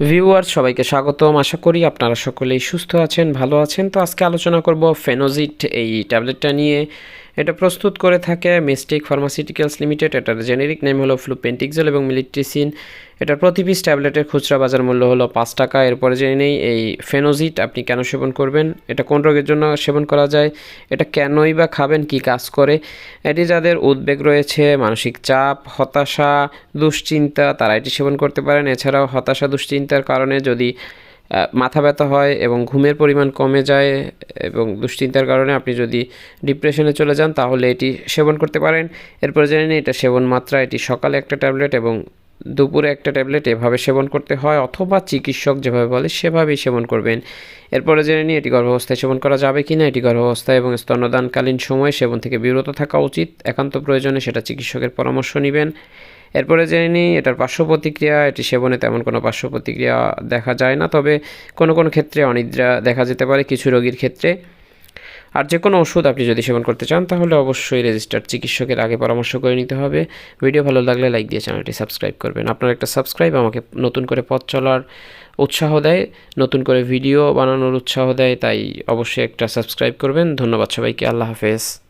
Viewers সবাইকে স্বাগতম। আশা করি আপনারা সকলেই সুস্থ আছেন, ভালো আছেন। তো আজকে আলোচনা করব ফেনোজিট এই ট্যাবলেটটা নিয়ে। এটা প্রস্তুত করে থাকে মিস্টিক ফার্মাসিউটিক্যালস লিমিটেড। এটার জেনেরিক নেম হলো ফ্লুপেন্টিক্সেল এবং মিলিট্রিসিন। এটার প্রতি পিস ট্যাবলেটের খুচরা বাজার মূল্য হলো পাঁচ টাকা। এরপরে জেনে নেই, এই ফেনোজিট আপনি কেন সেবন করবেন? এটা কোন রোগের জন্য সেবন করা যায়? এটা কেনই বা খাবেন? কি কাজ করে? এটি যাদের উদ্বেগ রয়েছে, মানসিক চাপ, হতাশা, দুশ্চিন্তা তারা এটি সেবন করতে পারেন। এছাড়াও হতাশা, দুশ্চিন্তার কারণে যদি মাথা ব্যথা হয় এবং ঘুমের পরিমাণ কমে যায় এবং দুশ্চিন্তার কারণে আপনি যদি ডিপ্রেশনে চলে যান, তাহলে এটি সেবন করতে পারেন। এরপর জেনে নিন, এটা সেবন মাত্রা, এটি সকালে একটা ট্যাবলেট এবং দুপুরে একটা ট্যাবলেট, এভাবে সেবন করতে হয় অথবা চিকিৎসক যেভাবে বলে, সেভাবেই সেবন করবেন। এরপরে জেনে নিই এটি গর্ভাবস্থায় সেবন করা যাবে কি না এটি গর্ভাবস্থায় এবং স্তন্যদানকালীন সময়ে সেবন থেকে বিরত থাকা উচিত। একান্ত প্রয়োজনে সেটা চিকিৎসকের পরামর্শ নেবেন। এরপরে জেনে নিই, এটার পার্শ্ব প্রতিক্রিয়া এটি সেবনে তেমন কোনো পার্শ্ব প্রতিক্রিয়া দেখা যায় না, তবে কোনো কোনো ক্ষেত্রে অনিদ্রা দেখা যেতে পারে কিছু রোগীর ক্ষেত্রে। আর যে কোনো ওষুধ আপনি যদি সেবন করতে চান, তাহলে অবশ্যই রেজিস্টার্ড চিকিৎসকের আগে পরামর্শ করে নিতে হবে। ভিডিও ভালো লাগলে লাইক দিয়ে চ্যানেলটি সাবস্ক্রাইব করবেন। আপনার একটা সাবস্ক্রাইব আমাকে নতুন করে পথ চলার উৎসাহ দেয়, নতুন করে ভিডিও বানানোর উৎসাহ দেয়, তাই অবশ্যই একটা সাবস্ক্রাইব করবেন। ধন্যবাদ সবাইকে, আল্লাহ হাফেজ।